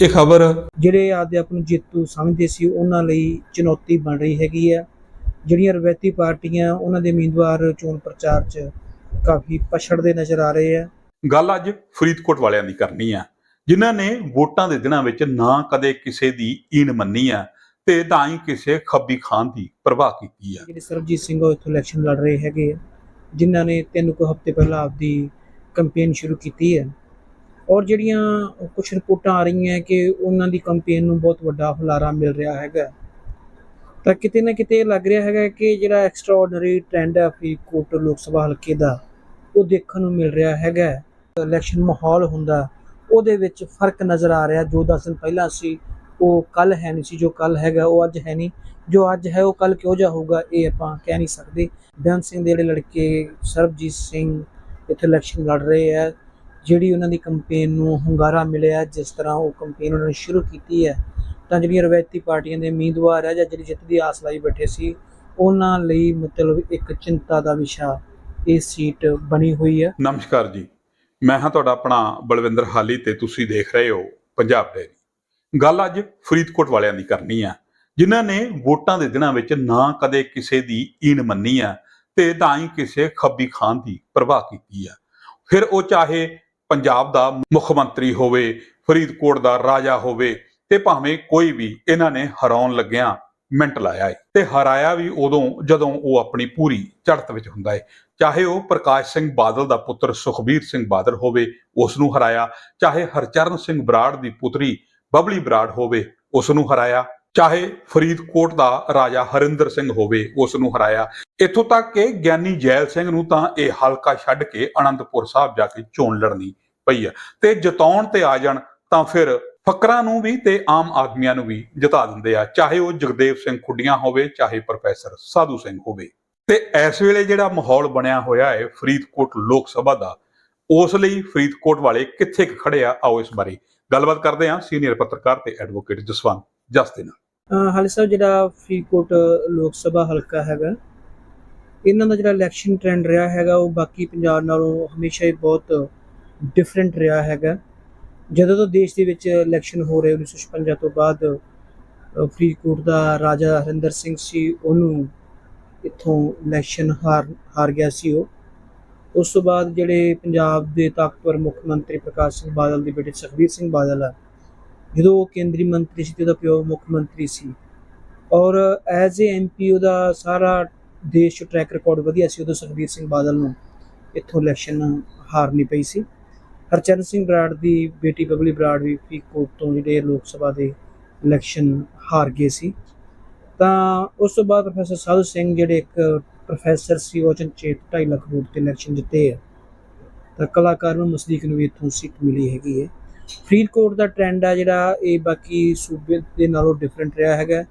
ਇਹ ਖਬਰ? ਜਿਹੜੇ ਆਪਦੇ ਆਪ ਨੂੰ ਜੇਤੂ ਸਮਝਦੇ ਸੀ ਉਹਨਾਂ ਲਈ ਚੁਣੌਤੀ ਬਣ ਰਹੀ ਹੈਗੀ ਆ ਜਿਹੜੀਆਂ ਰਵਾਇਤੀ ਪਾਰਟੀਆਂ ਉਹਨਾਂ ਦੇ ਉਮੀਦਵਾਰ ਚੋਣ ਪ੍ਰਚਾਰ 'ਚ ਕਾਫੀ ਪਛੜਦੇ ਨਜ਼ਰ ਆ ਰਹੇ ਆ ਗੱਲ ਅੱਜ ਫਰੀਦਕੋਟ ਵਾਲਿਆਂ ਦੀ ਕਰਨੀ ਆ। ਜਿਨ੍ਹਾਂ ਨੇ ਵੋਟਾਂ ਦੇ ਦਿਨਾਂ ਵਿੱਚ ਨਾ ਕਦੇ ਕਿਸੇ ਦੀ ਈਨ ਮੰਨੀ ਆ ਤੇ ਨਾ ਹੀ ਕਿਸੇ ਖੱਬੀ ਖਾਨ ਦੀ ਪ੍ਰਵਾਹ ਕੀਤੀ ਆ। ਜਿਹੜੇ ਸਰਬਜੀਤ ਸਿੰਘ ਉਹ ਇੱਥੋਂ ਇਲੈਕਸ਼ਨ ਲੜ ਰਹੇ ਹੈਗੇ ਆ ਜਿਨ੍ਹਾਂ ਨੇ ਤਿੰਨ ਕੁ ਹਫ਼ਤੇ ਪਹਿਲਾਂ ਆਪਦੀ ਕੈਂਪੇਨ ਸ਼ੁਰੂ ਕੀਤੀ ਹੈ। ਔਰ ਜਿਹੜੀਆਂ ਕੁਝ ਰਿਪੋਰਟਾਂ ਆ ਰਹੀਆਂ ਕਿ ਉਹਨਾਂ ਦੀ ਕੰਪੇਨ ਨੂੰ ਬਹੁਤ ਵੱਡਾ ਹੁਲਾਰਾ ਮਿਲ ਰਿਹਾ ਹੈਗਾ। ਤਾਂ ਕਿਤੇ ਨਾ ਕਿਤੇ ਇਹ ਲੱਗ ਰਿਹਾ ਹੈਗਾ ਕਿ ਜਿਹੜਾ ਐਕਸਟਰਾਆਰਡਨਰੀ ਟ੍ਰੈਂਡ ਹੈ ਫਰੀਦਕੋਟ ਲੋਕ ਸਭਾ ਹਲਕੇ ਦਾ, ਉਹ ਦੇਖਣ ਨੂੰ ਮਿਲ ਰਿਹਾ ਹੈਗਾ। ਇਲੈਕਸ਼ਨ ਮਾਹੌਲ ਹੁੰਦਾ, ਉਹਦੇ ਵਿੱਚ ਫ਼ਰਕ ਨਜ਼ਰ ਆ ਰਿਹਾ। ਜੋ 10 ਦਿਨ ਪਹਿਲਾਂ ਸੀ, ਉਹ ਕੱਲ ਹੈ ਨਹੀਂ ਸੀ, ਜੋ ਕੱਲ ਹੈਗਾ, ਉਹ ਅੱਜ ਹੈ ਨਹੀਂ। ਜੋ ਅੱਜ ਹੈ, ਉਹ ਕੱਲ ਕਿਹੋ ਜਿਹਾ ਹੋਊਗਾ ਇਹ ਆਪਾਂ ਕਹਿ ਨਹੀਂ ਸਕਦੇ। ਬੇਅੰਤ ਸਿੰਘ ਦੇ ਜਿਹੜੇ ਲੜਕੇ ਸਰਬਜੀਤ ਸਿੰਘ ਇੱਥੇ ਇਲੈਕਸ਼ਨ ਲੜ ਰਹੇ ਆ ਜਿਹੜੀ ਉਹਨਾਂ ਦੀ ਕੰਪੇਨ ਨੂੰ ਹੁੰਗਾਰਾ ਮਿਲਿਆ, ਜਿਸ ਤਰ੍ਹਾਂ ਉਹ ਕੰਪੇਨ ਉਹਨਾਂ ਨੇ ਸ਼ੁਰੂ ਕੀਤੀ ਹੈ, ਤਾਂ ਜਿਹੜੀਆਂ ਰਵਾਇਤੀ ਪਾਰਟੀਆਂ ਦੇ ਉਮੀਦਵਾਰ ਆ ਜਾਂ ਜਿਹੜੀ ਜਿੱਤ ਦੀ ਆਸ ਲਾਈ ਬੈਠੇ ਸੀ, ਉਹਨਾਂ ਲਈ ਮਤਲਬ ਇੱਕ ਚਿੰਤਾ ਦਾ ਵਿਸ਼ਾ ਇਹ ਸੀਟ ਬਣੀ ਹੋਈ ਹੈ। ਨਮਸਕਾਰ ਜੀ। ਮੈਂ ਹਾਂ ਤੁਹਾਡਾ ਆਪਣਾ ਬਲਵਿੰਦਰ ਹਾਲੀ ਤੇ ਤੁਸੀਂ ਦੇਖ ਰਹੇ ਹੋ ਪੰਜਾਬ ਡੈਰੀ ਗੱਲ ਅੱਜ ਫਰੀਦਕੋਟ ਵਾਲਿਆਂ ਦੀ ਕਰਨੀ ਆ, ਜਿਨ੍ਹਾਂ ਨੇ ਵੋਟਾਂ ਦੇ ਦਿਨਾਂ ਵਿੱਚ ਨਾ ਕਦੇ ਕਿਸੇ ਦੀ ਈਨ ਮੰਨੀ ਆ ਤੇ ਨਾ ਹੀ ਕਿਸੇ ਖੱਬੀ ਖਾਨ ਦੀ ਪ੍ਰਵਾਹ ਕੀਤੀ ਆ। ਫਿਰ ਉਹ ਚਾਹੇ ਪੰਜਾਬ ਦਾ ਮੁੱਖ ਮੰਤਰੀ ਹੋਵੇ, ਫਰੀਦਕੋਟ ਦਾ ਰਾਜਾ ਹੋਵੇ ਤੇ ਭਾਵੇਂ ਕੋਈ ਵੀ ਇਹਨਾਂ ਨੇ ਹਰਾਉਣ ਲੱਗਿਆਂ ਮਿੰਟ ਲਾਇਆ ਹੈ ਤੇ ਹਰਾਇਆ ਵੀ ਉਦੋਂ ਜਦੋਂ ਉਹ ਆਪਣੀ ਪੂਰੀ ਚੜਤ ਵਿੱਚ ਹੁੰਦਾ ਏ। ਚਾਹੇ ਉਹ ਪ੍ਰਕਾਸ਼ ਸਿੰਘ ਬਾਦਲ ਦਾ ਪੁੱਤਰ ਸੁਖਬੀਰ ਸਿੰਘ ਬਾਦਲ ਹੋਵੇ, ਉਸ ਨੂੰ ਹਰਾਇਆ। ਚਾਹੇ ਹਰਚਰਨ ਸਿੰਘ ਬਰਾੜ ਦੀ ਪੁੱਤਰੀ ਬਬਲੀ ਬਰਾੜ ਹੋਵੇ, ਉਸ ਨੂੰ ਹਰਾਇਆ। ਚਾਹੇ ਫਰੀਦਕੋਟ ਦਾ ਰਾਜਾ ਹਰਿੰਦਰ ਸਿੰਘ ਹੋਵੇ ਉਸ ਨੂੰ ਹਰਾਇਆ। ਇੱਥੋਂ ਤੱਕ ਕਿ ਗਿਆਨੀ ਜੈਲ ਸਿੰਘ ਨੂੰ ਤਾਂ ਇਹ ਹਲਕਾ ਛੱਡ ਕੇ ਅਨੰਦਪੁਰ ਸਾਹਿਬ ਜਾ ਕੇ ਚੋਣ ਲੜਨੀ ਪਈ ਆ। ਤੇ ਜਿਤਾਉਣ ਤੇ ਆ ਜਾਣ ਤਾਂ ਫਿਰ ਫਕਰਾਂ ਨੂੰ ਵੀ ਤੇ ਆਮ ਆਦਮੀਆਂ ਨੂੰ ਵੀ ਜਿਤਾ ਦਿੰਦੇ ਆ। ਚਾਹੇ ਉਹ ਜਗਦੇਵ ਸਿੰਘ ਖੁੱਡੀਆਂ ਹੋਵੇ, ਚਾਹੇ ਪ੍ਰੋਫੈਸਰ ਸਾਧੂ ਸਿੰਘ ਹੋਵੇ। ਤੇ ਇਸ ਵੇਲੇ ਜਿਹੜਾ ਮਾਹੌਲ ਬਣਿਆ ਹੋਇਆ ਹੈ ਫਰੀਦਕੋਟ ਲੋਕ ਸਭਾ ਦਾ, ਉਸ ਲਈ ਫਰੀਦਕੋਟ ਵਾਲੇ ਕਿੱਥੇ ਕੁ ਖੜੇ ਆ? ਆਓ ਇਸ ਬਾਰੇ ਗੱਲਬਾਤ ਕਰਦੇ ਹਾਂ। ਸੀਨੀਅਰ ਪੱਤਰਕਾਰ ਤੇ ਐਡਵੋਕੇਟ ਜਸਵੰਤ ਜਸ ਦੇ ਨਾਲ। ਹਾਲੇ ਸਾਹਿਬ ਜਿਹੜਾ ਫਰੀਦਕੋਟ ਲੋਕ ਸਭਾ ਹਲਕਾ ਹੈਗਾ, ਇਹਨਾਂ ਦਾ ਜਿਹੜਾ ਇਲੈਕਸ਼ਨ ਟ੍ਰੈਂਡ ਰਿਹਾ ਹੈਗਾ, ਉਹ ਬਾਕੀ ਪੰਜਾਬ ਨਾਲੋਂ ਹਮੇਸ਼ਾ ਹੀ ਬਹੁਤ ਡਿਫਰੈਂਟ ਰਿਹਾ ਹੈਗਾ। ਜਦੋਂ ਤੋਂ ਦੇਸ਼ ਦੇ ਵਿੱਚ ਇਲੈਕਸ਼ਨ ਹੋ ਰਹੇ 1956 ਤੋਂ ਬਾਅਦ ਫਰੀਦਕੋਟ ਦਾ ਰਾਜਾ ਹਰਿੰਦਰ ਸਿੰਘ ਸੀ, ਉਹਨੂੰ ਇੱਥੋਂ ਇਲੈਕਸ਼ਨ ਹਾਰ ਹਾਰ ਗਿਆ ਸੀ ਉਹ। ਉਸ ਤੋਂ ਬਾਅਦ ਜਿਹੜੇ ਪੰਜਾਬ ਦੇ ਤਾਕਤਵਰ ਮੁੱਖ ਮੰਤਰੀ ਪ੍ਰਕਾਸ਼ ਸਿੰਘ ਬਾਦਲ ਦੇ ਬੇਟੇ ਸੁਖਬੀਰ ਸਿੰਘ ਬਾਦਲ ਆ ਜਦੋਂ ਉਹ ਕੇਂਦਰੀ ਮੰਤਰੀ ਸੀ ਤੇ ਉਹਦਾ ਪਿਓ ਮੁੱਖ ਮੰਤਰੀ ਸੀ। ਔਰ ਐਜ਼ ਏ ਐਮਪੀ ਉਹਦਾ ਸਾਰਾ ਦੇਸ਼ 'ਚ ਟਰੈਕ ਰਿਕਾਰਡ ਵਧੀਆ ਸੀ, ਉਦੋਂ ਸੁਖਬੀਰ ਸਿੰਘ ਬਾਦਲ ਨੂੰ ਇੱਥੋਂ ਇਲੈਕਸ਼ਨ ਹਾਰਨੀ ਪਈ ਸੀ। ਹਰਚਰਨ ਸਿੰਘ ਬਰਾੜ ਦੀ ਬੇਟੀ ਬਬਲੀ ਬਰਾੜ ਵੀ ਫਰੀਦਕੋਟ ਤੋਂ ਜਿਹੜੇ ਲੋਕ ਸਭਾ ਦੇ ਇਲੈਕਸ਼ਨ ਹਾਰ ਗਏ ਸੀ। ਤਾਂ ਉਸ ਤੋਂ ਬਾਅਦ ਪ੍ਰੋਫੈਸਰ ਸਾਧੂ ਸਿੰਘ ਜਿਹੜੇ ਇੱਕ ਪ੍ਰੋਫੈਸਰ ਸੀ, ਉਹ ਚੰਚੇਤ 2.5 ਲੱਖ ਵੋਟ ਤੇ ਇਲੈਕਸ਼ਨ ਜਿੱਤੇ ਆ। ਤਾਂ ਕਲਾਕਾਰ ਨੂੰ ਮਸਦੀਕ ਨੂੰ ਵੀ ਇੱਥੋਂ ਸੀਟ ਮਿਲੀ ਹੈਗੀ ਹੈ। ਫਰੀਦਕੋਟ ਦਾ ਟ੍ਰੈਂਡ ਆ ਜਿਹੜਾ, ਇਹ ਬਾਕੀ ਸੂਬੇ ਦੇ ਨਾਲੋਂ ਡਿਫਰੈਂਟ ਰਿਹਾ ਹੈਗਾ।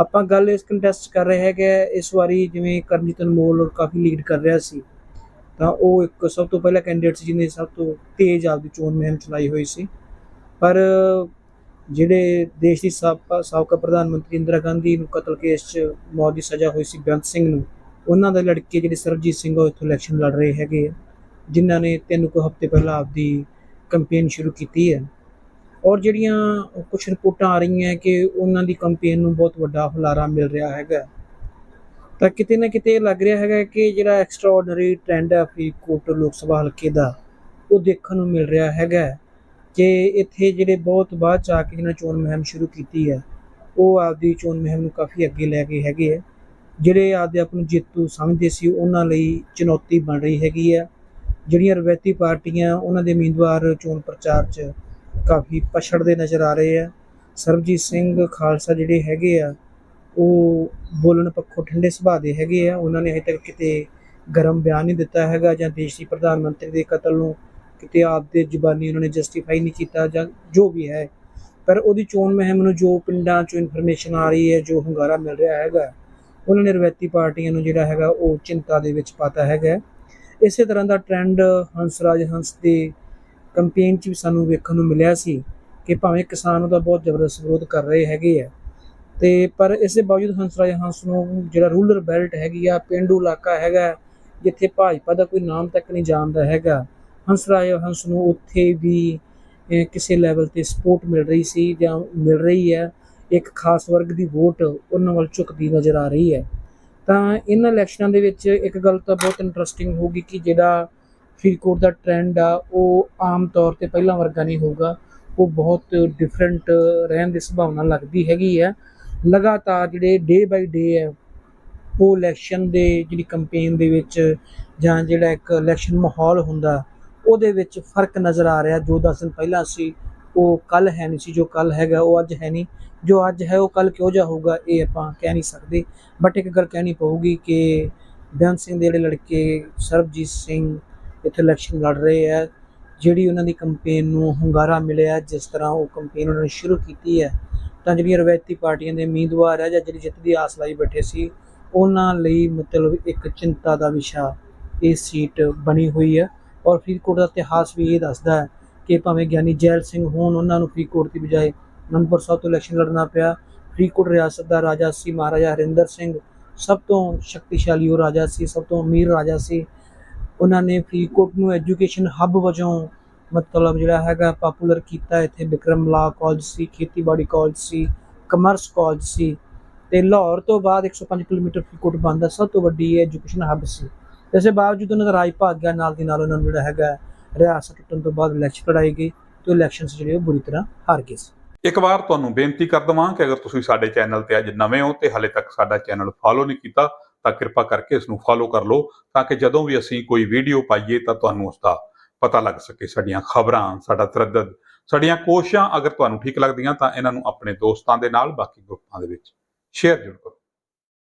ਆਪਾਂ ਗੱਲ ਇਸ ਕੰਟੈਸਟ ਕਰ ਰਹੇ ਹੈਗੇ ਇਸ ਵਾਰੀ ਜਿਵੇਂ ਕਰਮਜੀਤ ਅਨਮੋਲ ਕਾਫੀ ਲੀਡ ਕਰ ਰਿਹਾ ਸੀ, ਤਾਂ ਉਹ ਇੱਕ ਸਭ ਤੋਂ ਪਹਿਲਾ ਕੈਂਡੀਡੇਟ ਸੀ ਜਿਹਨੇ ਸਭ ਤੋਂ ਤੇਜ਼ ਆਪਦੀ ਚੋਣ ਮੁਹਿੰਮ ਚਲਾਈ ਹੋਈ ਸੀ। ਪਰ ਜਿਹੜੇ ਦੇਸ਼ ਦੀ ਸਾਬਕਾ ਸਾਬਕਾ ਪ੍ਰਧਾਨ ਮੰਤਰੀ ਇੰਦਰਾ ਗਾਂਧੀ ਨੂੰ ਕਤਲ ਕੇਸ 'ਚ ਮੌਤ ਦੀ ਸਜ਼ਾ ਹੋਈ ਸੀ ਬੇਅੰਤ ਸਿੰਘ ਨੂੰ, ਉਹਨਾਂ ਦੇ ਲੜਕੇ ਜਿਹੜੇ ਸਰਬਜੀਤ ਸਿੰਘ ਉਹ ਇੱਥੋਂ ਇਲੈਕਸ਼ਨ ਲੜ ਰਹੇ ਹੈਗੇ ਆ, ਜਿਨ੍ਹਾਂ ਨੇ ਤਿੰਨ ਕੁ ਹਫ਼ਤੇ ਪਹਿਲਾਂ ਆਪਦੀ ਕੰਪੇਨ ਸ਼ੁਰੂ ਕੀਤੀ ਹੈ। ਔਰ ਜਿਹੜੀਆਂ ਕੁਝ ਰਿਪੋਰਟਾਂ ਆ ਰਹੀਆਂ ਕਿ ਉਹਨਾਂ ਦੀ ਕੰਪੇਨ ਨੂੰ ਬਹੁਤ ਵੱਡਾ ਹੁਲਾਰਾ ਮਿਲ ਰਿਹਾ ਹੈਗਾ। ਤਾਂ ਕਿਤੇ ਨਾ ਕਿਤੇ ਇਹ ਲੱਗ ਰਿਹਾ ਹੈਗਾ ਕਿ ਜਿਹੜਾ ਐਕਸਟਰਾਆਰਡਨਰੀ ਟ੍ਰੈਂਡ ਹੈ ਫਰੀਦਕੋਟ ਲੋਕ ਸਭਾ ਹਲਕੇ ਦਾ, ਉਹ ਦੇਖਣ ਨੂੰ ਮਿਲ ਰਿਹਾ ਹੈਗਾ ਕਿ ਇੱਥੇ ਜਿਹੜੇ ਬਹੁਤ ਬਾਅਦ ਚ ਆ ਕੇ ਜਿਹਨਾਂ ਚੋਣ ਮੁਹਿੰਮ ਸ਼ੁਰੂ ਕੀਤੀ ਹੈ, ਉਹ ਆਪਦੀ ਚੋਣ ਮੁਹਿੰਮ ਨੂੰ ਕਾਫੀ ਅੱਗੇ ਲੈ ਕੇ ਹੈਗੇ ਆ ਜਿਹੜੇ ਆਪਦੇ ਆਪ ਨੂੰ ਜੇਤੂ ਸਮਝਦੇ ਸੀ, ਉਹਨਾਂ ਲਈ ਚੁਣੌਤੀ ਬਣ ਰਹੀ ਹੈਗੀ ਹੈ। ਜਿਹੜੀਆਂ ਰਵਾਇਤੀ ਪਾਰਟੀਆਂ ਉਹਨਾਂ ਦੇ ਉਮੀਦਵਾਰ ਚੋਣ ਪ੍ਰਚਾਰ 'ਚ ਕਾਫੀ ਪਛੜਦੇ ਨਜ਼ਰ ਆ ਰਹੇ ਆ। ਸਰਬਜੀਤ ਸਿੰਘ ਖਾਲਸਾ ਜਿਹੜੇ ਹੈਗੇ ਆ, ਉਹ ਬੋਲਣ ਪੱਖੋਂ ਠੰਡੇ ਸੁਭਾਅ ਦੇ ਹੈਗੇ ਆ। ਉਹਨਾਂ ਨੇ ਹਜੇ ਤੱਕ ਕਿਤੇ ਗਰਮ ਬਿਆਨ ਨਹੀਂ ਦਿੱਤਾ ਹੈਗਾ ਜਾਂ ਦੇਸ਼ ਦੀ ਪ੍ਰਧਾਨ ਮੰਤਰੀ ਦੇ ਕਤਲ ਨੂੰ ਕਿਤੇ ਆਪਦੇ ਜ਼ੁਬਾਨੀ ਉਹਨਾਂ ਨੇ ਜਸਟੀਫਾਈ ਨਹੀਂ ਕੀਤਾ ਜਾਂ ਜੋ ਵੀ ਹੈ। ਪਰ ਉਹਦੀ ਚੋਣ ਮੁਹਿੰਮ ਨੂੰ ਜੋ ਪਿੰਡਾਂ 'ਚੋਂ ਇਨਫੋਰਮੇਸ਼ਨ ਆ ਰਹੀ ਹੈ, ਜੋ ਹੁੰਗਾਰਾ ਮਿਲ ਰਿਹਾ ਹੈਗਾ, ਉਹਨਾਂ ਨੇ ਰਵਾਇਤੀ ਪਾਰਟੀਆਂ ਨੂੰ ਜਿਹੜਾ ਹੈਗਾ ਉਹ ਚਿੰਤਾ ਦੇ ਵਿੱਚ ਪਾਤਾ ਹੈਗਾ। ਇਸੇ ਤਰ੍ਹਾਂ ਦਾ ਟ੍ਰੈਂਡ ਹੰਸਰਾਜ ਹੰਸ ਦੇ ਕੰਪੇਨ 'ਚ ਵੀ ਸਾਨੂੰ ਵੇਖਣ ਨੂੰ ਮਿਲਿਆ ਸੀ ਕਿ ਭਾਵੇਂ ਕਿਸਾਨ ਉਹਦਾ ਬਹੁਤ ਜ਼ਬਰਦਸਤ ਵਿਰੋਧ ਕਰ ਰਹੇ ਹੈਗੇ ਆ। ਤੇ ਪਰ ਇਸ ਦੇ ਬਾਵਜੂਦ ਹੰਸਰਾਜ ਹੰਸ ਨੂੰ ਜਿਹੜਾ ਰੂਲਰ ਬੈਲਟ ਹੈਗੀ ਆ, ਪਿੰਡੂ ਇਲਾਕਾ ਹੈਗਾ, ਜਿੱਥੇ ਭਾਜਪਾ ਦਾ ਕੋਈ ਨਾਮ ਤੱਕ ਨਹੀਂ ਜਾਣਦਾ ਹੈਗਾ ਹੰਸਰਾਜ ਹੰਸ ਨੂੰ ਉੱਥੇ ਵੀ ਕਿਸੇ ਲੈਵਲ ਤੇ ਸਪੋਰਟ ਮਿਲ ਰਹੀ ਸੀ ਜਾਂ ਮਿਲ ਰਹੀ ਹੈ, ਇੱਕ ਖਾਸ ਵਰਗ ਦੀ ਵੋਟ ਉਹਨਾਂ ਵੱਲ ਝੁਕਦੀ ਨਜ਼ਰ ਆ ਰਹੀ ਹੈ। ਤਾਂ ਇਹਨਾਂ ਇਲੈਕਸ਼ਨਾਂ ਦੇ ਵਿੱਚ ਇੱਕ ਗੱਲ ਤਾਂ ਬਹੁਤ ਇੰਟਰਸਟਿੰਗ ਹੋਊਗੀ ਕਿ ਜਿਹੜਾ ਫਰੀਦਕੋਟ ਦਾ ਟ੍ਰੈਂਡ ਆ, ਉਹ ਆਮ ਤੌਰ ਤੇ ਪਹਿਲਾਂ ਵਰਗਾ ਨਹੀਂ ਹੋਊਗਾ। ਉਹ ਬਹੁਤ ਡਿਫਰੈਂਟ ਰਹਿਣ ਦੀ ਸੰਭਾਵਨਾ ਲੱਗਦੀ ਹੈਗੀ ਆ। ਲਗਾਤਾਰ ਜਿਹੜੇ ਡੇ ਬਾਈ ਡੇ ਹੈ ਉਹ ਇਲੈਕਸ਼ਨ ਦੇ ਜਿਹੜੀ ਕੰਪੇਨ ਦੇ ਵਿੱਚ ਜਾਂ ਜਿਹੜਾ ਇੱਕ ਇਲੈਕਸ਼ਨ ਮਾਹੌਲ ਹੁੰਦਾ, ਉਹਦੇ ਵਿੱਚ ਫ਼ਰਕ ਨਜ਼ਰ ਆ ਰਿਹਾ। ਜੋ 10 ਦਿਨ ਪਹਿਲਾਂ ਅਸੀਂ ਉਹ ਕੱਲ ਹੈ ਨਹੀਂ ਸੀ, ਜੋ ਕੱਲ ਹੈਗਾ ਉਹ ਅੱਜ ਹੈ ਨਹੀਂ। ਜੋ ਅੱਜ ਹੈ ਉਹ ਕੱਲ ਕਿਹੋ ਜਿਹਾ ਹੋਊਗਾ ਇਹ ਆਪਾਂ ਕਹਿ ਨਹੀਂ ਸਕਦੇ। ਬਟ ਇੱਕ ਗੱਲ ਕਹਿਣੀ ਪਊਗੀ ਕਿ ਬੇਅੰਤ ਸਿੰਘ ਦੇ ਜਿਹੜੇ ਲੜਕੇ ਸਰਬਜੀਤ ਸਿੰਘ ਇੱਥੇ ਇਲੈਕਸ਼ਨ ਲੜ ਰਹੇ ਆ, ਜਿਹੜੀ ਉਹਨਾਂ ਦੀ ਕੰਪੇਨ ਨੂੰ ਹੁੰਗਾਰਾ ਮਿਲਿਆ, ਜਿਸ ਤਰ੍ਹਾਂ ਉਹ ਕੰਪੇਨ ਉਹਨਾਂ ਨੇ ਸ਼ੁਰੂ ਕੀਤੀ ਹੈ, ਤਾਂ ਜਿਹੜੀਆਂ ਰਵਾਇਤੀ ਪਾਰਟੀਆਂ ਦੇ ਉਮੀਦਵਾਰ ਆ ਜਾਂ ਜਿਹੜੀ ਜਿੱਤ ਦੀ ਆਸ ਲਾਈ ਬੈਠੇ ਸੀ, ਉਹਨਾਂ ਲਈ ਮਤਲਬ ਇੱਕ ਚਿੰਤਾ ਦਾ ਵਿਸ਼ਾ, ਇਹ ਸੀਟ ਬਣੀ ਹੋਈ ਹੈ। ਔਰ ਫਰੀਦਕੋਟ ਦਾ ਇਤਿਹਾਸ ਵੀ ਇਹ ਦੱਸਦਾ ਹੈ ਕਿ ਭਾਵੇਂ ਗਿਆਨੀ ਜੈਲ ਸਿੰਘ ਹੋਣ, ਉਹਨਾਂ ਨੂੰ ਫਰੀਦਕੋਟ ਦੀ ਬਜਾਏ ਅਨੰਦਪੁਰ ਸਾਹਿਬ ਤੋਂ ਇਲੈਕਸ਼ਨ ਲੜਨਾ ਪਿਆ। ਫਰੀਦਕੋਟ ਰਿਆਸਤ ਦਾ ਰਾਜਾ ਸੀ ਮਹਾਰਾਜਾ ਹਰਿੰਦਰ ਸਿੰਘ। ਸਭ ਤੋਂ ਸ਼ਕਤੀਸ਼ਾਲੀ ਉਹ ਰਾਜਾ ਸੀ, ਸਭ ਤੋਂ ਅਮੀਰ ਰਾਜਾ ਸੀ। ਉਹਨਾਂ ਨੇ ਫਰੀਦਕੋਟ ਨੂੰ ਐਜੂਕੇਸ਼ਨ ਹੱਬ ਵਜੋਂ ਮਤਲਬ ਜਿਹੜਾ ਹੈਗਾ ਪਪੂਲਰ ਕੀਤਾ। ਇੱਥੇ ਵਿਕਰਮ ਲਾ ਕਾਲਜ ਸੀ, ਖੇਤੀਬਾੜੀ ਕਾਲਜ ਸੀ ਕਮਰਸ ਕਾਲਜ ਸੀ। ਤੇ ਲਾਹੌਰ ਤੋਂ ਬਾਅਦ 105 ਕਿਲੋਮੀਟਰ ਫਰੀਦਕੋਟ ਬਣਦਾ, ਸਭ ਤੋਂ ਵੱਡੀ ਐਜੂਕੇਸ਼ਨ ਹੱਬ ਸੀ। ਇਸੇ ਬਾਵਜੂਦ ਉਹਨਾਂ ਦਾ ਰਾਜ ਭਾਗ ਗਿਆ, ਨਾਲ ਦੀ ਨਾਲ ਉਹਨਾਂ ਨੂੰ ਜਿਹੜਾ ਹੈਗਾ ਰਿਆਸਤ ਟੁੱਟਣ ਤੋਂ ਬਾਅਦ ਇਲੈਕਸ਼ਨ ਲੜਾਈ ਗਈ ਤੇ ਇਲੈਕਸ਼ਨਸ ਜਿਹੜੇ ਉਹ ਬੁਰੀ ਤਰ੍ਹਾਂ ਹਾਰ ਗਏ ਸੀ। ਇੱਕ ਵਾਰ ਤੁਹਾਨੂੰ ਬੇਨਤੀ ਕਰ ਦਵਾਂ ਕਿ ਅਗਰ ਤੁਸੀਂ ਸਾਡੇ ਚੈਨਲ ਤੇ ਅੱਜ ਨਵੇਂ ਹੋ ਤੇ ਹਾਲੇ ਤੱਕ ਸਾਡਾ ਚੈਨਲ ਫਾਲੋ ਨਹੀਂ ਕੀਤਾ, ਤਾਂ ਕਿਰਪਾ ਕਰਕੇ ਇਸ ਨੂੰ ਫਾਲੋ ਕਰ ਲਓ, ਤਾਂ ਕਿ ਜਦੋਂ ਵੀ ਅਸੀਂ ਕੋਈ ਵੀਡੀਓ ਪਾਈਏ ਤਾਂ ਤੁਹਾਨੂੰ ਉਸ ਦਾ ਪਤਾ ਲੱਗ ਸਕੇ ਸਾਡੀਆਂ ਖਬਰਾਂ, ਸਾਡਾ ਤਰੱਦਦ, ਸਾਡੀਆਂ ਕੋਸ਼ਿਸ਼ਾਂ ਅਗਰ ਤੁਹਾਨੂੰ ਠੀਕ ਲੱਗਦੀਆਂ ਤਾਂ ਇਹਨਾਂ ਨੂੰ ਆਪਣੇ ਦੋਸਤਾਂ ਦੇ ਨਾਲ, ਬਾਕੀ ਗਰੁੱਪਾਂ ਦੇ ਵਿੱਚ ਸ਼ੇਅਰ ਜ਼ਰੂਰ ਕਰੋ।